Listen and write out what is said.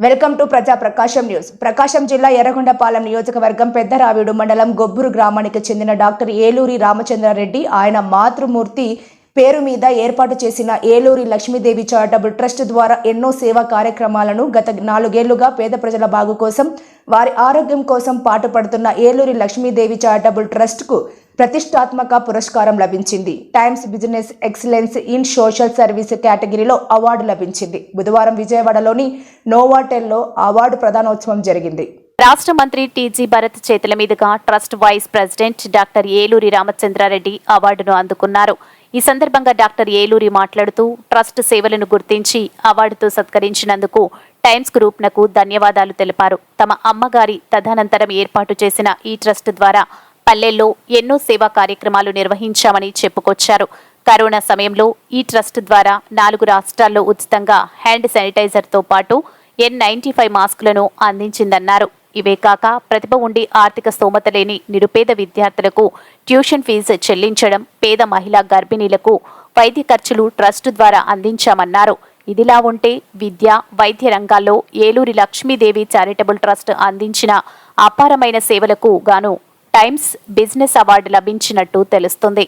Welcome to ప్రజా ప్రకాశం news. ప్రకాశం జిల్లా ఎర్రగొండపాలెం నియోజకవర్గం పెద్దరావిడు మండలం గొబ్బురు గ్రామానికి చెందిన డాక్టర్ ఏలూరి రామచంద్రారెడ్డి ఆయన మాతృమూర్తి పేరు మీద ఏర్పాటు చేసిన ఏలూరి లక్ష్మీదేవి చారిటబుల్ ట్రస్ట్ ద్వారా ఎన్నో సేవా కార్యక్రమాలను గత నాలుగేళ్ళుగా పేద ప్రజల బాగు కోసం వారి ఆరోగ్యం కోసం పాటుపడుతున్న ఏలూరి లక్ష్మీదేవి చారిటబుల్ ట్రస్ట్కు ప్రతిష్టాత్మక పురస్కారం లభించింది. Times business excellence in social service కేటగిరీలో అవార్డు లభించింది. బుధవారం విజయవాడలోని నోవాటెల్లో అవార్డు ప్రదానోత్సవం జరిగింది. రాష్ట్ర మంత్రి టీజీ భరత్ చేతుల మీదుగా trust vice president doctor Eluri Ramachandrareddy అవార్డును అందుకున్నారు. ఈ సందర్భంగా డాక్టర్ ఏలూరి మాట్లాడుతూ ట్రస్ట్ సేవలను గుర్తించి అవార్డుతో సత్కరించినందుకు టైమ్స్ గ్రూప్నకు ధన్యవాదాలు తెలిపారు. తమ అమ్మగారి తదనంతరం ఏర్పాటు చేసిన ఈ ట్రస్ట్ ద్వారా పల్లెల్లో ఎన్నో సేవా కార్యక్రమాలు నిర్వహించామని చెప్పుకొచ్చారు. కరోనా సమయంలో ఈ ట్రస్ట్ ద్వారా నాలుగు రాష్ట్రాల్లో ఉచితంగా హ్యాండ్ శానిటైజర్తో పాటు ఎన్ నైన్టీ ఫైవ్ మాస్కులను అందించిందన్నారు. ఇవే కాక ప్రతిభ ఉండి ఆర్థిక స్తోమత లేని నిరుపేద విద్యార్థులకు ట్యూషన్ ఫీజు చెల్లించడం పేద మహిళా గర్భిణీలకు వైద్య ఖర్చులు ట్రస్ట్ ద్వారా అందించామన్నారు. ఇదిలా ఉంటే విద్య వైద్య రంగాల్లో ఏలూరి లక్ష్మీదేవి చారిటబుల్ ట్రస్ట్ అందించిన అపారమైన సేవలకు గాను టైమ్స్ బిజినెస్ అవార్డు లభించినట్టు తెలుస్తుంది.